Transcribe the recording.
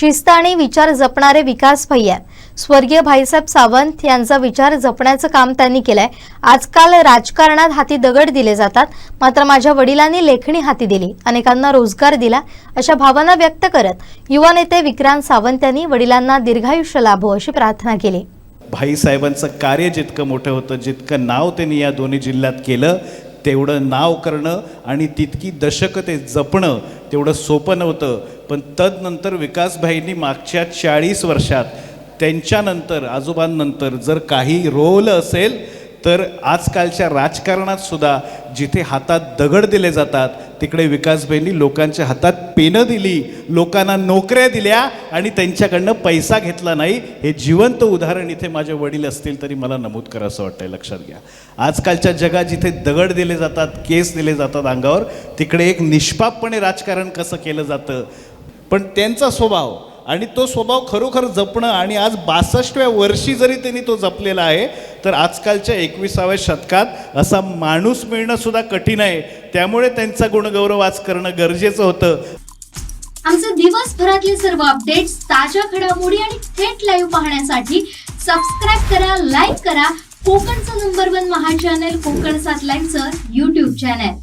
शिस्त आणि विचार जपणारे विकास भैया स्वर्गीय भाईसाहेब सावंत यांचा विचार जपण्याचं काम त्यांनी केलंय. आजकाल राजकारणात हाती दगड दिले जातात. मात्र माझ्या वडिलांनी लेखणी हाती दिली. अनेकांना रोजगार दिला. अशा भावना व्यक्त करत युवा नेते विक्रांत सावंत यांनी वडिलांना दीर्घायुष्य लाभो अशी प्रार्थना केली. भाईसाहेबांचं कार्य जितकं मोठं होतं जितकं नाव त्यांनी या दोन्ही जिल्ह्यात केलं तेवढं नाव करणं आणि तितकी दशकं ते जपणं तेवढं सोपं नव्हतं. पण तदनंतर विकासभाईंनी मागच्या चाळीस वर्षात त्यांच्यानंतर आजोबांनंतर जर काही रोल असेल तर आजकालच्या राजकारणात सुद्धा जिथे हातात दगड दिले जातात तिकडे विकासभाईंनी लोकांच्या हातात पेनं दिली लोकांना नोकऱ्या दिल्या आणि त्यांच्याकडनं पैसा घेतला नाही हे जिवंत उदाहरण इथे माझे वडील असतील तरी मला नमूद करा असं वाटतंय लक्षात घ्या. आजकालच्या जगात जिथे दगड दिले जातात केस दिले जातात अंगावर तिकडे एक निष्पापपणे राजकारण कसं केलं जातं पण त्यांचा स्वभाव आणि तो स्वभाव खरोखर जपणं आणि आज बासष्टव्या वर्षी जरी त्यांनी तो जपलेला आहे तर आजकालच्या एकविसाव्या शतकात असा माणूस मिळणं सुद्धा कठीण आहे. त्यामुळे त्यांचा गुणगौरव आज करणं गरजेचं होतं. आमचे दिवसभरातले सर्व अपडेट्स ताज्या घडामोडी आणि थेट लाईव्ह पाहण्यासाठी सबस्क्राईब करा लाईक करा. कोकणचं नंबर वन महा चॅनल कोकण सात लाईनचं युट्यूब चॅनल